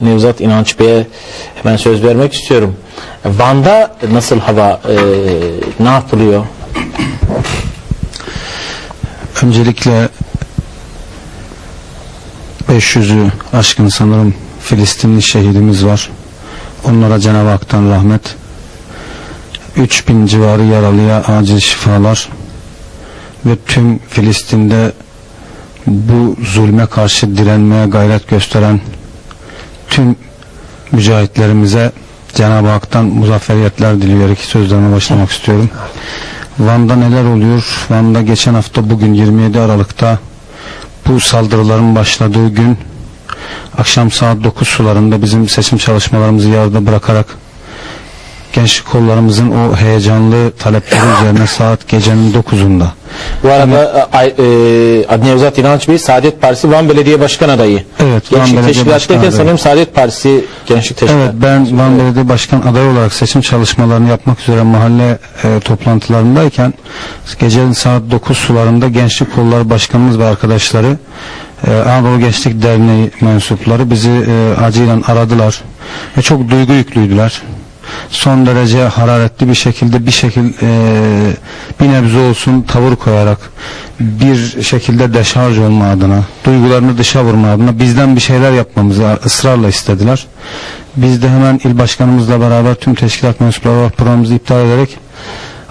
Nevzat İnanç Bey'e hemen söz vermek istiyorum. Van'da nasıl hava, e, ne yapılıyor? Öncelikle 500'ü aşkın sanırım Filistinli şehidimiz var. Onlara Cenab-ı Hak'tan rahmet. 3000 civarı yaralıya acil şifalar ve tüm Filistin'de bu zulme karşı direnmeye gayret gösteren tüm mücahitlerimize Cenab-ı Hak'tan muzafferiyetler dileyerek sözlerime başlamak istiyorum. Van'da neler oluyor? Van'da geçen hafta bugün 27 Aralık'ta bu saldırıların başladığı gün akşam saat 9 sularında bizim seçim çalışmalarımızı yarıda bırakarak gençlik kollarımızın o heyecanlı talepleri üzerine saat gecenin 9'unda Bu arada e, ay- e, Nevzat İnanç Bey Saadet Partisi Van Belediye Başkan adayı. Evet, Van Gençlik Başkan adayı. sanırım Saadet Partisi Gençlik Teşkilatı. Evet ben Van Belediye Başkan adayı olarak seçim çalışmalarını yapmak üzere mahalle e, toplantılarındayken gecenin saat 9 sularında Gençlik Kolları Başkanımız ve arkadaşları e, Anadolu Gençlik Derneği mensupları bizi e, acilen aradılar ve çok duygu yüklüydüler. Son derece hararetli bir şekilde bir şekil e, bir nebze olsun tavır koyarak bir şekilde deşarj olma adına duygularını dışa vurma adına bizden bir şeyler yapmamızı ısrarla istediler. Biz de hemen il başkanımızla beraber tüm teşkilat mensupları olarak programımızı iptal ederek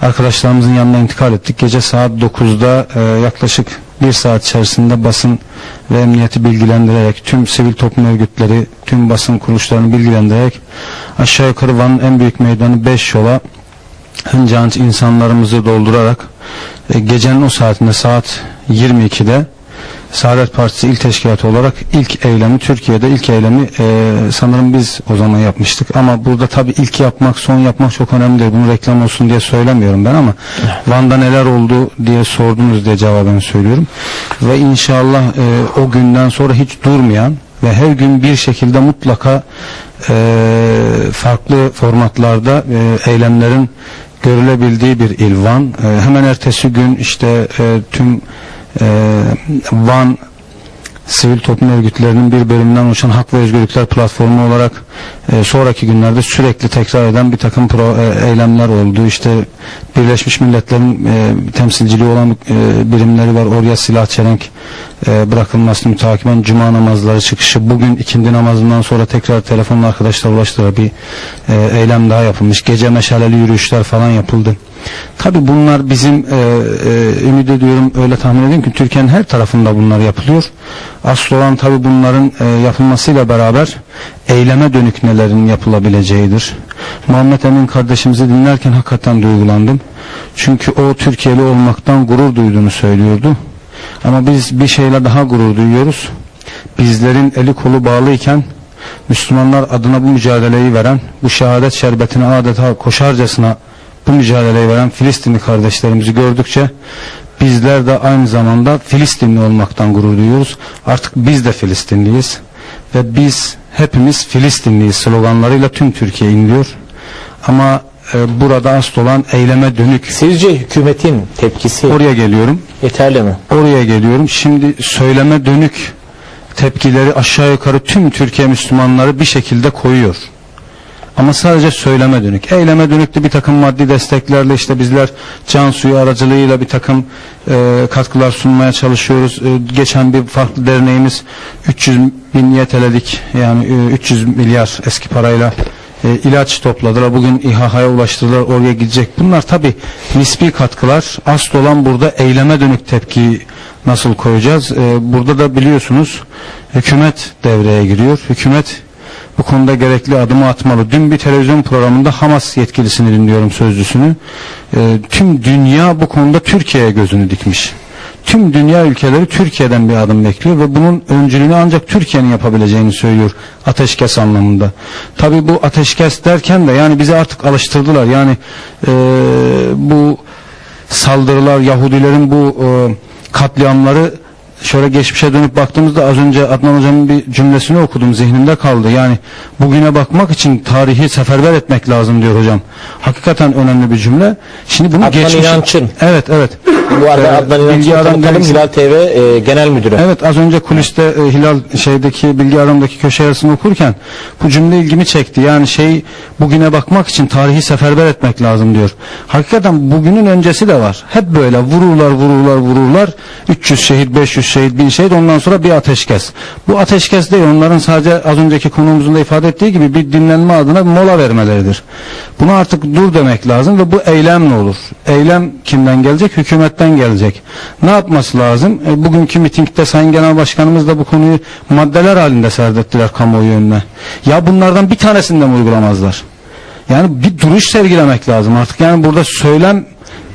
arkadaşlarımızın yanına intikal ettik. Gece saat 9'da e, yaklaşık bir saat içerisinde basın ve emniyeti bilgilendirerek tüm sivil toplum örgütleri, tüm basın kuruluşlarını bilgilendirerek aşağı yukarı Van'ın en büyük meydanı 5 yola hıncanç insanlarımızı doldurarak e, gecenin o saatinde saat 22'de Saadet Partisi İl Teşkilatı olarak ilk eylemi Türkiye'de ilk eylemi e, sanırım biz o zaman yapmıştık. Ama burada tabii ilk yapmak son yapmak çok önemli değil. Bunu reklam olsun diye söylemiyorum ben ama Van'da neler oldu diye sordunuz diye cevaben söylüyorum. Ve inşallah e, o günden sonra hiç durmayan ve her gün bir şekilde mutlaka e, farklı formatlarda e, eylemlerin görülebildiği bir il Van. E, hemen ertesi gün işte e, tüm Van sivil toplum örgütlerinin bir bölümünden oluşan Hak ve Özgürlükler Platformu olarak e, sonraki günlerde sürekli tekrar eden bir takım pro, e, eylemler oldu. İşte Birleşmiş Milletler'in e, temsilciliği olan e, birimleri var. Oraya silah çelenk e, bırakılmasını mütakiben cuma namazları çıkışı. Bugün ikindi namazından sonra tekrar telefonla arkadaşlar ulaştılar. Bir e, eylem daha yapılmış. Gece meşaleli yürüyüşler falan yapıldı. Tabi bunlar bizim e, e, ümit ediyorum öyle tahmin ediyorum ki Türkiye'nin her tarafında bunlar yapılıyor. Asıl olan tabi bunların e, yapılmasıyla beraber eyleme dönük nelerin yapılabileceğidir. Muhammed Emin kardeşimizi dinlerken hakikaten duygulandım. Çünkü o Türkiye'li olmaktan gurur duyduğunu söylüyordu. Ama biz bir şeyle daha gurur duyuyoruz. Bizlerin eli kolu bağlıyken Müslümanlar adına bu mücadeleyi veren, bu şehadet şerbetine adeta koşarcasına bu mücadeleyi veren Filistinli kardeşlerimizi gördükçe bizler de aynı zamanda Filistinli olmaktan gurur duyuyoruz. Artık biz de Filistinliyiz ve biz hepimiz Filistinliyiz sloganlarıyla tüm Türkiye inliyor. Ama e, burada asıl olan eyleme dönük. Sizce hükümetin tepkisi Oraya geliyorum. yeterli mi? Oraya geliyorum. Şimdi söyleme dönük tepkileri aşağı yukarı tüm Türkiye Müslümanları bir şekilde koyuyor. Ama sadece söyleme dönük. Eyleme dönük de bir takım maddi desteklerle işte bizler can suyu aracılığıyla bir takım e, katkılar sunmaya çalışıyoruz. E, geçen bir farklı derneğimiz 300 bin niyeteledik. Yani e, 300 milyar eski parayla e, ilaç topladılar. Bugün İHH'ya ulaştırdılar. Oraya gidecek. Bunlar tabi nispi katkılar. Asıl olan burada eyleme dönük tepki nasıl koyacağız? E, burada da biliyorsunuz hükümet devreye giriyor. Hükümet bu konuda gerekli adımı atmalı. Dün bir televizyon programında Hamas yetkilisini dinliyorum sözcüsünü. E, tüm dünya bu konuda Türkiye'ye gözünü dikmiş. Tüm dünya ülkeleri Türkiye'den bir adım bekliyor ve bunun öncülüğünü ancak Türkiye'nin yapabileceğini söylüyor ateşkes anlamında. Tabi bu ateşkes derken de yani bizi artık alıştırdılar. Yani e, bu saldırılar Yahudilerin bu e, katliamları şöyle geçmişe dönüp baktığımızda az önce Adnan Hocam'ın bir cümlesini okudum zihnimde kaldı. Yani bugüne bakmak için tarihi seferber etmek lazım diyor hocam. Hakikaten önemli bir cümle. Şimdi bunu Adnan geçmiş... İnanç'ın. Evet evet. Bu arada Ee, Adnan Bilgi İnanç'ı Adam tanıtalım Dergisi- Hilal TV e, Genel Müdürü. Evet az önce kuliste e, Hilal şeydeki bilgi aramdaki köşe yazısını okurken bu cümle ilgimi çekti. Yani şey bugüne bakmak için tarihi seferber etmek lazım diyor. Hakikaten bugünün öncesi de var. Hep böyle vururlar vururlar vururlar. 300 şehit 500 şehit 1000 şehit ondan sonra bir ateşkes. Bu ateşkes değil onların sadece az önceki konumuzun da ifade ettiği gibi bir dinlenme adına mola vermeleridir. Buna artık dur demek lazım ve bu eylemle olur. Eylem kimden gelecek? Hükümetten gelecek. Ne yapması lazım? E, bugünkü mitingde Sayın Genel Başkanımız da bu konuyu maddeler halinde serdettiler kamuoyu önüne. Ya bunlardan bir tanesini de mi uygulamazlar? Yani bir duruş sergilemek lazım artık. Yani burada söylem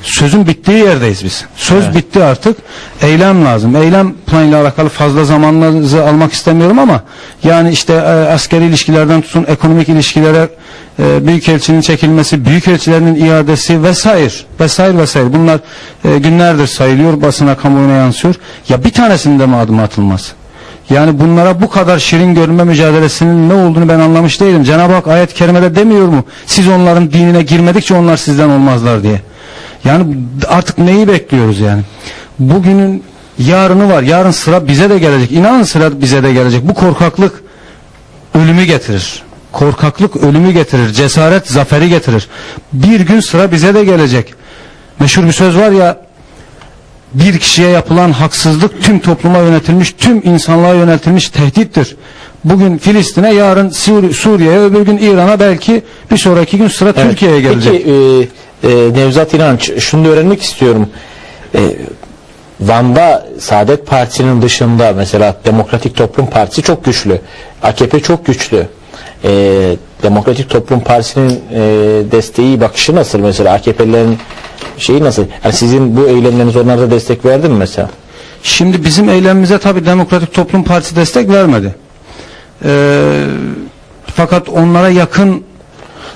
sözün bittiği yerdeyiz biz. Söz Evet. bitti artık. Eylem lazım. Eylem planıyla alakalı fazla zamanınızı almak istemiyorum ama yani işte e, askeri ilişkilerden tutun ekonomik ilişkilere e, büyükelçinin çekilmesi, büyükelçilerinin iadesi vesaire vesaire vesaire bunlar e, günlerdir sayılıyor basına kamuoyuna yansıyor. Ya bir tanesinde mi adım atılmaz? Yani bunlara bu kadar şirin görünme mücadelesinin ne olduğunu ben anlamış değilim. Cenab-ı Hak ayet-i kerimede demiyor mu? Siz onların dinine girmedikçe onlar sizden olmazlar diye. Yani artık neyi bekliyoruz yani? Bugünün yarını var. Yarın sıra bize de gelecek. İnanın sıra bize de gelecek. Bu korkaklık ölümü getirir. Korkaklık ölümü getirir. Cesaret zaferi getirir. Bir gün sıra bize de gelecek. Meşhur bir söz var ya bir kişiye yapılan haksızlık tüm topluma yönetilmiş, tüm insanlığa yöneltilmiş tehdittir. Bugün Filistin'e, yarın Sur- Suriye'ye, öbür gün İran'a belki bir sonraki gün sıra Evet. Türkiye'ye gelecek. Peki e, e, Nevzat İnanç şunu da öğrenmek istiyorum. E, Van'da Saadet Partisi'nin dışında mesela Demokratik Toplum Partisi çok güçlü. AKP çok güçlü. E, Demokratik Toplum Partisi'nin e, desteği bakışı nasıl mesela AKP'lilerin şeyi nasıl? Yani sizin bu eylemleriniz onlara destek verdi mi mesela? Şimdi bizim eylemimize tabi Demokratik Toplum Partisi destek vermedi. Ee, fakat onlara yakın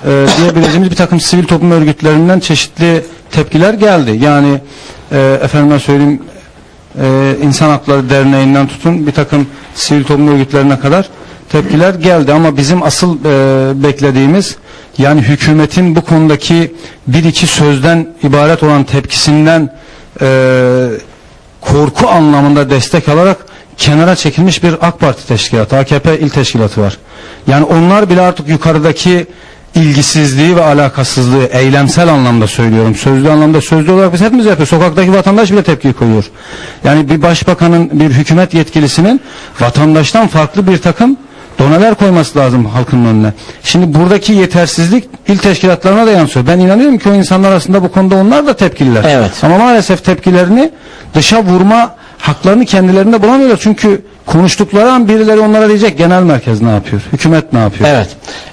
e, diyebileceğimiz bir takım sivil toplum örgütlerinden çeşitli tepkiler geldi. Yani e, efendime söyleyeyim e, İnsan Hakları Derneği'nden tutun bir takım sivil toplum örgütlerine kadar tepkiler geldi ama bizim asıl e, beklediğimiz yani hükümetin bu konudaki bir iki sözden ibaret olan tepkisinden e, korku anlamında destek alarak kenara çekilmiş bir AK Parti teşkilatı, AKP il teşkilatı var. Yani onlar bile artık yukarıdaki ilgisizliği ve alakasızlığı eylemsel anlamda söylüyorum. Sözlü anlamda sözlü olarak biz hepimiz yapıyoruz. Sokaktaki vatandaş bile tepki koyuyor. Yani bir başbakanın, bir hükümet yetkilisinin vatandaştan farklı bir takım doneler koyması lazım halkın önüne. Şimdi buradaki yetersizlik il teşkilatlarına da yansıyor. Ben inanıyorum ki o insanlar aslında bu konuda onlar da tepkililer. Evet. Ama maalesef tepkilerini dışa vurma haklarını kendilerinde bulamıyorlar. Çünkü konuştukları an birileri onlara diyecek genel merkez ne yapıyor? Hükümet ne yapıyor? Evet.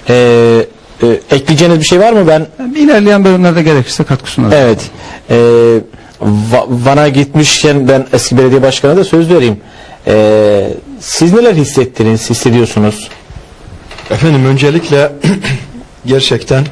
E, e, ekleyeceğiniz bir şey var mı? Ben İlerleyen bölümlerde gerekirse katkı sunarım. Evet. Va- Van'a gitmişken ben eski belediye başkanına da söz vereyim. Ee, siz neler hissettiniz, hissediyorsunuz? Efendim öncelikle gerçekten